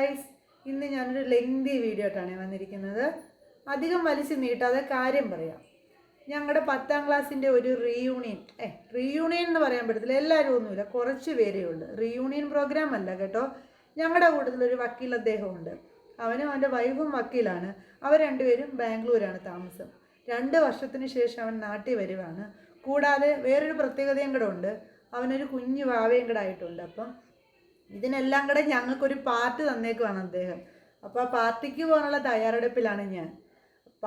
Guys ഇന്ന് ഞാനൊരു lengthy video ആയിട്ടാണ് വന്നിരിക്കുന്നത്. അധികം വലിച്ചു നീട്ടാതെ കാര്യം പറയാം. ഞങ്ങളുടെ പത്താം ക്ലാസ്സിന്റെ ഒരു റീയൂണിയൻ ഏ റീയൂണിയൻ എന്ന് പറയാൻ പറ്റത്തില്ല എല്ലാവരും ഒന്നുമില്ല കുറച്ച് പേരേ ഉള്ളൂ. റീയൂണിയൻ പ്രോഗ്രാം അല്ല കേട്ടോ. ഞങ്ങളുടെ കൂട്ടത്തിൽ ഒരു വക്കീൽ അദ്ദേഹമുണ്ട് അവനും അവന്റെ വൈഫും വക്കീലാണ്. അവർ രണ്ടുപേരും ബാംഗ്ലൂരാണ് താമസം. രണ്ട് വർഷത്തിന് ശേഷം അവൻ നാട്ടിൽ വരുവാണ്. കൂടാതെ വേറൊരു പ്രത്യേകതയും കൂടെ ഉണ്ട്. അവനൊരു കുഞ്ഞു വാവയും കൂടെ ആയിട്ടുണ്ട് അപ്പം ഇതിനെല്ലാം കൂടെ ഞങ്ങൾക്കൊരു പാർട്ടി തന്നേക്കുവാണ് അദ്ദേഹം. അപ്പോൾ ആ പാർട്ടിക്ക് പോകാനുള്ള തയ്യാറെടുപ്പിലാണ് ഞാൻ.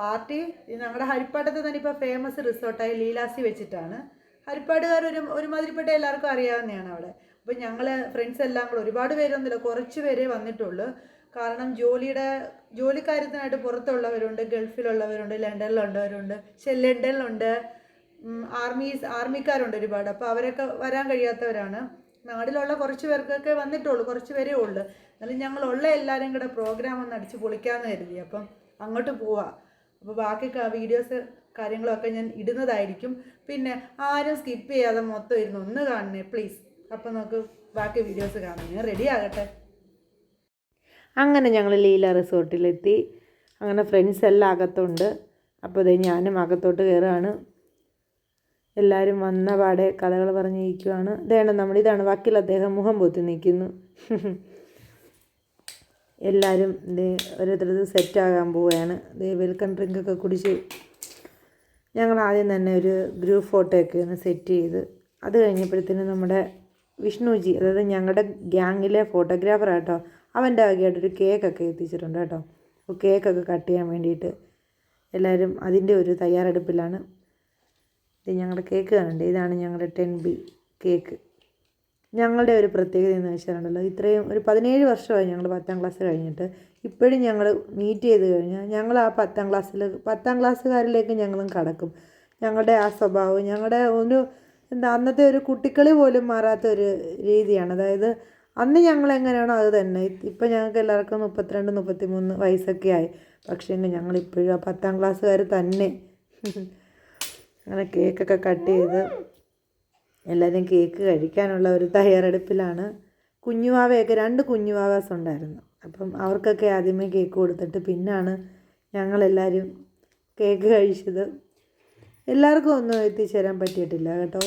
പാർട്ടി ഞങ്ങളുടെ ഹരിപ്പാട്ടത്ത് തന്നെ ഇപ്പോൾ ഫേമസ് റിസോർട്ടായി ലീലാസി വെച്ചിട്ടാണ്. ഹരിപ്പാടുകാർ ഒരു ഒരുമാതിരിപ്പെട്ട എല്ലാവർക്കും അറിയാവുന്നതാണ് അവിടെ. അപ്പോൾ ഞങ്ങൾ ഫ്രണ്ട്സ് എല്ലാം കൂടെ ഒരുപാട് പേരൊന്നുമില്ല കുറച്ച് പേരേ വന്നിട്ടുള്ളൂ. കാരണം ജോലിയുടെ ജോലിക്കാര്യത്തിനായിട്ട് പുറത്തുള്ളവരുണ്ട് ഗൾഫിലുള്ളവരുണ്ട് ലണ്ടനിലുള്ളവരുണ്ട് പക്ഷേ ലണ്ടനിലുണ്ട് ആർമീസ് ആർമിക്കാരുണ്ട് ഒരുപാട്. അപ്പോൾ അവരൊക്കെ വരാൻ കഴിയാത്തവരാണ്. നാട്ടിലുള്ള കുറച്ച് പേർക്കൊക്കെ വന്നിട്ടുള്ളൂ കുറച്ച് പേരേ ഉള്ളൂ. എന്നാലും ഞങ്ങളുള്ള എല്ലാവരും കൂടെ പ്രോഗ്രാം ഒന്ന് അടിച്ച് പൊളിക്കാമെന്ന് കരുതി. അപ്പം അങ്ങോട്ട് പോവാം. അപ്പോൾ ബാക്കി വീഡിയോസ് കാര്യങ്ങളൊക്കെ ഞാൻ ഇടുന്നതായിരിക്കും. പിന്നെ ആരും സ്കിപ്പ് ചെയ്യാതെ മൊത്തം ഇരുന്ന് ഒന്ന് കാണണേ പ്ലീസ് അപ്പം നമുക്ക് ബാക്കി വീഡിയോസ് കാണാം. ഞാൻ റെഡി ആകട്ടെ. അങ്ങനെ ഞങ്ങൾ ലീല റിസോർട്ടിലെത്തി അങ്ങനെ ഫ്രണ്ട്സ് എല്ലാം അകത്തുണ്ട്. അപ്പോൾ ഇതേ ഞാനും അകത്തോട്ട് കയറുകയാണ് എല്ലാവരും വന്ന പാടെ കഥകൾ പറഞ്ഞിരിക്കുവാണ് ഇതാണ് നമ്മൾ ഇതാണ് വക്കീൽ. അദ്ദേഹം മുഖം പൊത്തി നിൽക്കുന്നു. എല്ലാവരും ഇത് ഓരോരുത്തരത് സെറ്റാകാൻ പോവുകയാണ്. ഇത് വെൽക്കം ഡ്രിങ്കൊക്കെ കുടിച്ച് ഞങ്ങൾ ആദ്യം തന്നെ ഒരു ഗ്രൂപ്പ് ഫോട്ടോ ഒക്കെ ഒന്ന് സെറ്റ് ചെയ്ത് അത് കഴിഞ്ഞപ്പോഴത്തേനും നമ്മുടെ വിഷ്ണുജി അതായത് ഞങ്ങളുടെ ഗ്യാങ്ങിലെ ഫോട്ടോഗ്രാഫർ കേട്ടോ അവന്റെ ആകെയായിട്ടൊരു കേക്കൊക്കെ എത്തിച്ചിട്ടുണ്ട് കേട്ടോ. കേക്കൊക്കെ കട്ട് ചെയ്യാൻ വേണ്ടിയിട്ട് എല്ലാവരും അതിന്റെ ഒരു തയ്യാറെടുപ്പിലാണ്. ഇത് ഞങ്ങളുടെ കേക്ക് കാണണ്ടേ ഇതാണ് ഞങ്ങളുടെ ടെൻ ബി കേക്ക്. ഞങ്ങളുടെ ഒരു പ്രത്യേകത എന്ന് വെച്ചാലുണ്ടല്ലോ ഇത്രയും ഒരു പതിനേഴ് വർഷമായി ഞങ്ങൾ പത്താം ക്ലാസ് കഴിഞ്ഞിട്ട് ഇപ്പോഴും ഞങ്ങൾ മീറ്റ് ചെയ്ത് കഴിഞ്ഞാൽ ഞങ്ങൾ ആ പത്താം ക്ലാസ്സിൽ പത്താം ക്ലാസ്സുകാരിലേക്ക് ഞങ്ങളും കടക്കും. ഞങ്ങളുടെ ആ സ്വഭാവം ഞങ്ങളുടെ ഒരു എന്താ അന്നത്തെ ഒരു കുട്ടിക്കളി പോലും മാറാത്ത ഒരു രീതിയാണ്. അതായത് അന്ന് ഞങ്ങൾ എങ്ങനെയാണോ അത് തന്നെ. ഇപ്പം ഞങ്ങൾക്ക് എല്ലാവർക്കും മുപ്പത്തിരണ്ട് മുപ്പത്തി മൂന്ന് വയസ്സൊക്കെ ആയി. പക്ഷേ ഞങ്ങൾ ഇപ്പോഴും ആ പത്താം ക്ലാസ്സുകാർ തന്നെ. അങ്ങനെ കേക്കൊക്കെ കട്ട് ചെയ്ത് എല്ലാവരും കേക്ക് കഴിക്കാനുള്ള ഒരു തയ്യാറെടുപ്പിലാണ്. കുഞ്ഞുവാവയൊക്കെ രണ്ട് കുഞ്ഞുവാവാസ് ഉണ്ടായിരുന്നു. അപ്പം അവർക്കൊക്കെ ആദ്യമേ കേക്ക് കൊടുത്തിട്ട് പിന്നാണ് ഞങ്ങളെല്ലാവരും കേക്ക് കഴിച്ചത്. എല്ലാവർക്കും ഒന്നും എത്തിച്ചേരാൻ പറ്റിയിട്ടില്ല കേട്ടോ.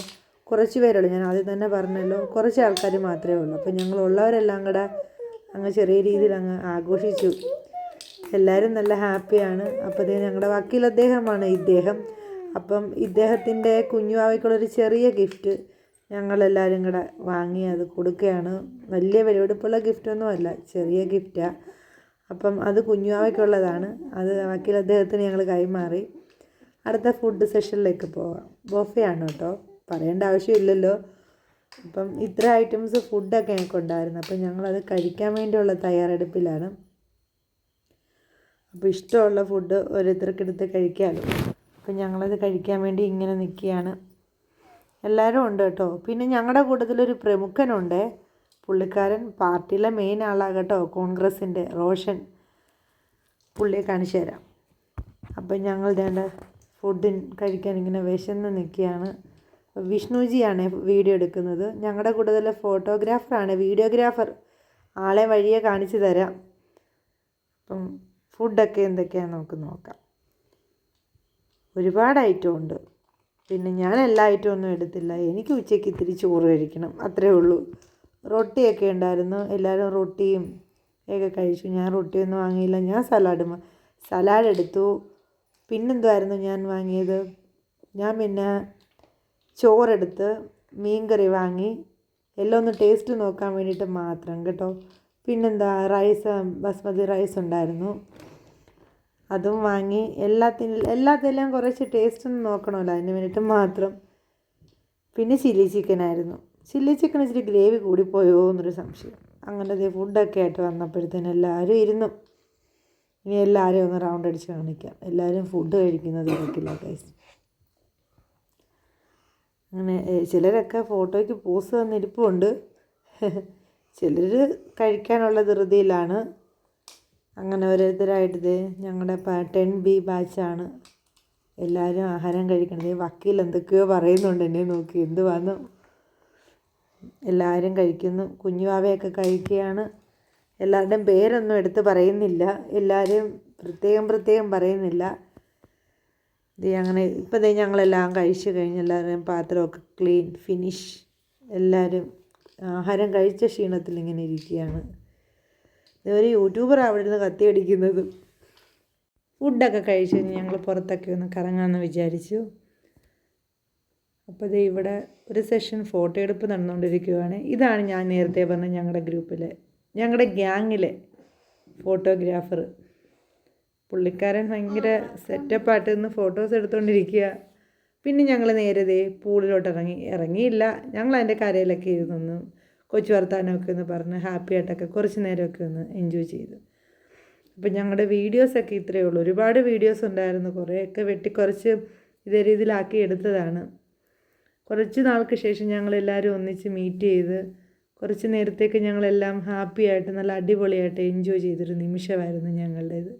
കുറച്ച് പേരുള്ളൂ. ഞാൻ ആദ്യം തന്നെ പറഞ്ഞല്ലോ കുറച്ച് ആൾക്കാർ മാത്രമേ ഉള്ളൂ. അപ്പം ഞങ്ങളുള്ളവരെല്ലാം കൂടെ അങ്ങ് ചെറിയ രീതിയിൽ അങ്ങ് ആഘോഷിച്ചു. എല്ലാവരും നല്ല ഹാപ്പിയാണ്. അപ്പോൾ ഞങ്ങളുടെ വക്കീൽ അദ്ദേഹമാണ് ഇദ്ദേഹം അപ്പം ഇദ്ദേഹത്തിന്റെ കുഞ്ഞുവാവയ്ക്കുള്ളൊരു ചെറിയ ഗിഫ്റ്റ് ഞങ്ങളെല്ലാവരും കൂടെ വാങ്ങി അത് കൊടുക്കുകയാണ്. വലിയ വിലപിടിപ്പുള്ള ഗിഫ്റ്റൊന്നുമല്ല ചെറിയ ഗിഫ്റ്റാണ് അപ്പം അത് കുഞ്ഞുവാവയ്ക്കുള്ളതാണ് അത് വക്കീൽ അദ്ദേഹത്തിന് ഞങ്ങൾ കൈമാറി. അടുത്ത ഫുഡ് സെഷനിലേക്ക് പോവാം. ബൊഫയാണ് കേട്ടോ. പറയേണ്ട ആവശ്യമില്ലല്ലോ. അപ്പം ഇത്ര ഐറ്റംസ് ഫുഡൊക്കെ ഞങ്ങൾക്ക് ഉണ്ടായിരുന്നു അപ്പം ഞങ്ങളത് കഴിക്കാൻ വേണ്ടിയുള്ള തയ്യാറെടുപ്പിലാണ്. അപ്പോൾ ഇഷ്ടമുള്ള ഫുഡ് ഓരോരുത്തർക്കെടുത്ത് കഴിക്കാമല്ലോ അപ്പം ഞങ്ങളത് കഴിക്കാൻ വേണ്ടി ഇങ്ങനെ നിൽക്കുകയാണ് എല്ലാവരും ഉണ്ട് കേട്ടോ. പിന്നെ ഞങ്ങളുടെ കൂട്ടത്തിലൊരു പ്രമുഖനുണ്ട്. പുള്ളിക്കാരൻ പാർട്ടിയിലെ മെയിൻ ആളാണ് കേട്ടോ കോൺഗ്രസിന്റെ റോഷൻ. പുള്ളിയെ കാണിച്ചു തരാം. അപ്പം ഞങ്ങൾ വേണ്ട ഫുഡ് കഴിക്കാൻ ഇങ്ങനെ വിശന്ന് നിൽക്കുകയാണ് വിഷ്ണുജിയാണ് വീഡിയോ എടുക്കുന്നത്. ഞങ്ങളുടെ കൂട്ടത്തിലെ ഫോട്ടോഗ്രാഫറാണ് വീഡിയോഗ്രാഫർ ആളെ വഴിയെ കാണിച്ചു തരാം. അപ്പം ഫുഡൊക്കെ എന്തൊക്കെയാണെന്ന് നമുക്ക് നോക്കാം. ഒരുപാട് ഐറ്റം ഉണ്ട്. പിന്നെ ഞാൻ എല്ലാ ഐറ്റം ഒന്നും എടുത്തില്ല. എനിക്ക് ഉച്ചയ്ക്ക് ഇത്തിരി ചോറ് കഴിക്കണം. അത്രേ ഉള്ളൂ. റൊട്ടിയൊക്കെ ഉണ്ടായിരുന്നു. എല്ലാവരും റൊട്ടിയും ഒക്കെ കഴിച്ചു. ഞാൻ റൊട്ടിയൊന്നും വാങ്ങിയില്ല. ഞാൻ സലാഡ് സലാഡ് എടുത്തു. പിന്നെന്തുമായിരുന്നു ഞാൻ വാങ്ങിയത്? ഞാൻ പിന്നെ ചോറെടുത്ത് മീൻകറി വാങ്ങി. എല്ലാം ഒന്ന് ടേസ്റ്റ് നോക്കാൻ വേണ്ടിയിട്ട് മാത്രം കേട്ടോ. പിന്നെന്താ? റൈസ് ബസ്മതി റൈസ് ഉണ്ടായിരുന്നു. അതും വാങ്ങി എല്ലാത്തിൽ എല്ലാത്തിലും കുറച്ച് ടേസ്റ്റ് ഒന്ന് നോക്കണമല്ലോ അതിന് വേണ്ടിയിട്ട് മാത്രം. പിന്നെ ചില്ലി ചിക്കൻ ആയിരുന്നു. ചില്ലി ചിക്കൻ ഇച്ചിരി ഗ്രേവി കൂടിപ്പോയോ എന്നൊരു സംശയം. അങ്ങനത്തെ ഫുഡൊക്കെ ആയിട്ട് വന്നപ്പോഴത്തേനും എല്ലാവരും ഇരുന്നു. ഇനി എല്ലാവരും ഒന്ന് റൗണ്ട് അടിച്ച് കാണിക്കാം. എല്ലാവരും ഫുഡ് കഴിക്കുന്നത് ഇരിക്കില്ല ഗൈസ് അങ്ങനെ ചിലരൊക്കെ ഫോട്ടോയ്ക്ക് പോസ് തന്നിരിപ്പുണ്ട്. ചിലർ കഴിക്കാനുള്ള ധൃതിയിലാണ്. അങ്ങനെ ഓരോരുത്തരായിട്ട് ഇത് ഞങ്ങളുടെ ടെൻ ബി ബാച്ചാണ്. എല്ലാവരും ആഹാരം കഴിക്കണത്. വക്കീൽ എന്തൊക്കെയോ പറയുന്നുണ്ട് എന്നെ നോക്കി. എന്ത് വന്നു എല്ലാവരും കഴിക്കുന്നു കുഞ്ഞുവാവയൊക്കെ കഴിക്കുകയാണ്. എല്ലാവരുടെയും പേരൊന്നും എടുത്ത് പറയുന്നില്ല. എല്ലാവരും പ്രത്യേകം പ്രത്യേകം പറയുന്നില്ല. ഇത് അങ്ങനെ ഇപ്പം ദേ ഞങ്ങളെല്ലാം കഴിച്ച് കഴിഞ്ഞ് എല്ലാവരുടെയും പാത്രമൊക്കെ ക്ലീൻ ഫിനിഷ് എല്ലാവരും ആഹാരം കഴിച്ച ക്ഷീണത്തിൽ ഇങ്ങനെ ഇരിക്കുകയാണ്. ഇത് യൂട്യൂബർ യൂട്യൂബറാണ് അവിടെ നിന്ന് കത്തി അടിക്കുന്നത്. ഫുഡൊക്കെ കഴിച്ച് കഴിഞ്ഞ് ഞങ്ങൾ പുറത്തൊക്കെ ഒന്ന് കറങ്ങാമെന്ന് വിചാരിച്ചു. അപ്പോൾ ഇത് ഇവിടെ ഒരു സെഷൻ ഫോട്ടോ എടുപ്പ് നടന്നുകൊണ്ടിരിക്കുകയാണ് ഇതാണ് ഞാൻ നേരത്തെ പറഞ്ഞ ഞങ്ങളുടെ ഗ്രൂപ്പിലെ ഞങ്ങളുടെ ഗ്യാങ്ങിലെ ഫോട്ടോഗ്രാഫർ. പുള്ളിക്കാരൻ ഭയങ്കര സെറ്റപ്പായിട്ട് നിന്ന് ഫോട്ടോസ് എടുത്തുകൊണ്ടിരിക്കുക പിന്നെ ഞങ്ങൾ നേരത്തെ പൂളിലോട്ട് ഇറങ്ങി ഇറങ്ങിയില്ല. ഞങ്ങൾ അതിന്റെ കരയിലൊക്കെ ഇരുന്നു കൊച്ചു വർത്താനമൊക്കെ ഒന്ന് പറഞ്ഞ് ഹാപ്പി ആയിട്ടൊക്കെ കുറച്ച് നേരമൊക്കെ ഒന്ന് എൻജോയ് ചെയ്തു. അപ്പം ഞങ്ങളുടെ വീഡിയോസൊക്കെ ഇത്രയേ ഉള്ളൂ. ഒരുപാട് വീഡിയോസ് ഉണ്ടായിരുന്നു. കുറേയൊക്കെ വെട്ടിക്കുറച്ച് ഇതേ രീതിയിലാക്കി എടുത്തതാണ്. കുറച്ച് നാൾക്ക് ശേഷം ഞങ്ങളെല്ലാവരും ഒന്നിച്ച് മീറ്റ് ചെയ്ത് കുറച്ച് നേരത്തേക്ക് ഞങ്ങളെല്ലാം ഹാപ്പിയായിട്ട് നല്ല അടിപൊളിയായിട്ട് എൻജോയ് ചെയ്തൊരു നിമിഷമായിരുന്നു ഞങ്ങളുടേത്.